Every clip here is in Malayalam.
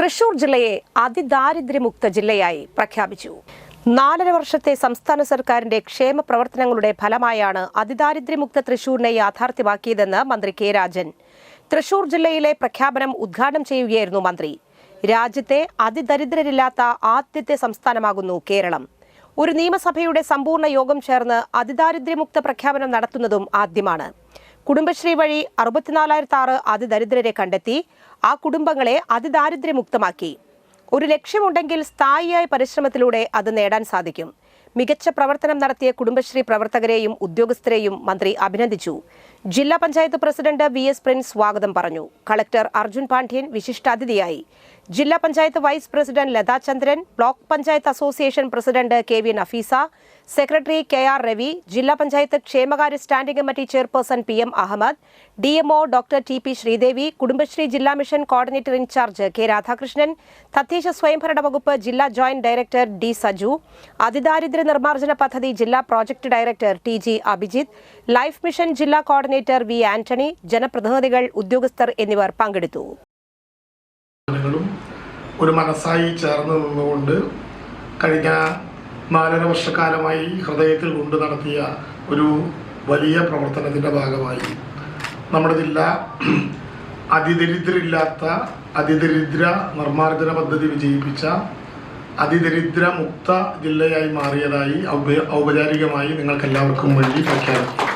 തൃശൂർ ജില്ലയെ അതിദാരിദ്ര്യമുക്ത ജില്ലയായി പ്രഖ്യാപിച്ചു. നാലര വർഷത്തെ സംസ്ഥാന സർക്കാരിന്റെ ക്ഷേമ പ്രവർത്തനങ്ങളുടെ ഫലമായാണ് അതിദാരിദ്ര്യമുക്ത തൃശൂരിനെ യാഥാർത്ഥ്യമാക്കിയതെന്ന് മന്ത്രി കെ രാജൻ. തൃശൂർ ജില്ലയിലെ പ്രഖ്യാപനം ഉദ്ഘാടനം ചെയ്യുകയായിരുന്നു മന്ത്രി. രാജ്യത്തെ അതിദരിദ്രരില്ലാത്ത ആദ്യത്തെ സംസ്ഥാനമാകുന്നു കേരളം. ഒരു നിയമസഭയുടെ സമ്പൂർണ യോഗം ചേർന്ന് അതിദാരിദ്ര്യമുക്ത പ്രഖ്യാപനം നടത്തുന്നതും ആദ്യമാണ്. കുടുംബശ്രീ വഴി അറുപത്തിനാലായിരത്തി ആറ് അതിദരിദ്രരെ കണ്ടെത്തി. ആ കുടുംബങ്ങളെ അതിദാരിദ്ര്യമുക്തമാക്കി. ഒരു ലക്ഷ്യമുണ്ടെങ്കിൽ സ്ഥായിയായ പരിശ്രമത്തിലൂടെ അത് നേടാൻ സാധിക്കും. മികച്ച പ്രവർത്തനം നടത്തിയ കുടുംബശ്രീ പ്രവർത്തകരെയും ഉദ്യോഗസ്ഥരെയും മന്ത്രി അഭിനന്ദിച്ചു. ജില്ലാ panchayat president V S Prince സ്വാഗതം പറഞ്ഞു. കളക്ടർ അർജുൻ പാണ്ഡ്യൻ വിശിഷ്ടാതിഥിയായി. ജില്ലാ panchayat vice president Latha Chandran block panchayat association president K V Nafeesa secretary K R Ravi ജില്ലാ പഞ്ചായത്ത് ക്ഷേമകാര്യ standing committee chairperson P M Ahmed D MO doctor T P Sreedevi Kudumbashree ജില്ലാ mission coordinator in charge K Radhakrishnan തദ്ദേശ സ്വയംഭരണ വകുപ്പ് ജില്ലാ ജോയിന്റ് ഡയറക്ടർ ഡി സജു അതിദാരിദ്ര്യ നിർമ്മാർജന പദ്ധതി ജില്ലാ project director T G Abhijith life mission ജില്ലാ കോർഡിനേറ്റർ വി ആന്റണി ജനപ്രതിനിധികൾ ഉദ്യോഗസ്ഥർ എന്നിവർ പങ്കെടുത്തു. ഒരു മനസ്സായി ചേർന്ന് നിന്നുകൊണ്ട് കഴിഞ്ഞ നാലര വർഷക്കാലമായി ഹൃദയത്തിൽ കൊണ്ട് നടത്തിയ ഒരു വലിയ പ്രവർത്തനത്തിന്റെ ഭാഗമായി നമ്മുടെ ജില്ല അതിദരിദ്രില്ലാത്ത അതിദരിദ്ര നിർമ്മാർജന പദ്ധതി വിജയിപ്പിച്ച അതിദരിദ്ര മുക്ത ജില്ലയായി മാറിയതായി ഔപചാരികമായി നിങ്ങൾക്കെല്ലാവർക്കും വേണ്ടി പ്രഖ്യാപിക്കും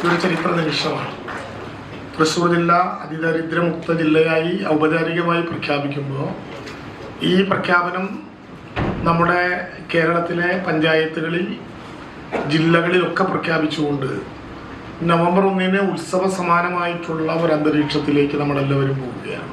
ഇതൊരു ചരിത്ര നിമിഷമാണ്. തൃശ്ശൂർ ജില്ല അതിദരിദ്രമുക്ത ജില്ലയായി ഔപചാരികമായി പ്രഖ്യാപിക്കുമ്പോൾ ഈ പ്രഖ്യാപനം നമ്മുടെ കേരളത്തിലെ പഞ്ചായത്തുകളിൽ ജില്ലകളിലൊക്കെ പ്രഖ്യാപിച്ചുകൊണ്ട് നവംബർ ഒന്നിന് ഉത്സവ സമാനമായിട്ടുള്ള ഒരു അന്തരീക്ഷത്തിലേക്ക് നമ്മളെല്ലാവരും പോവുകയാണ്.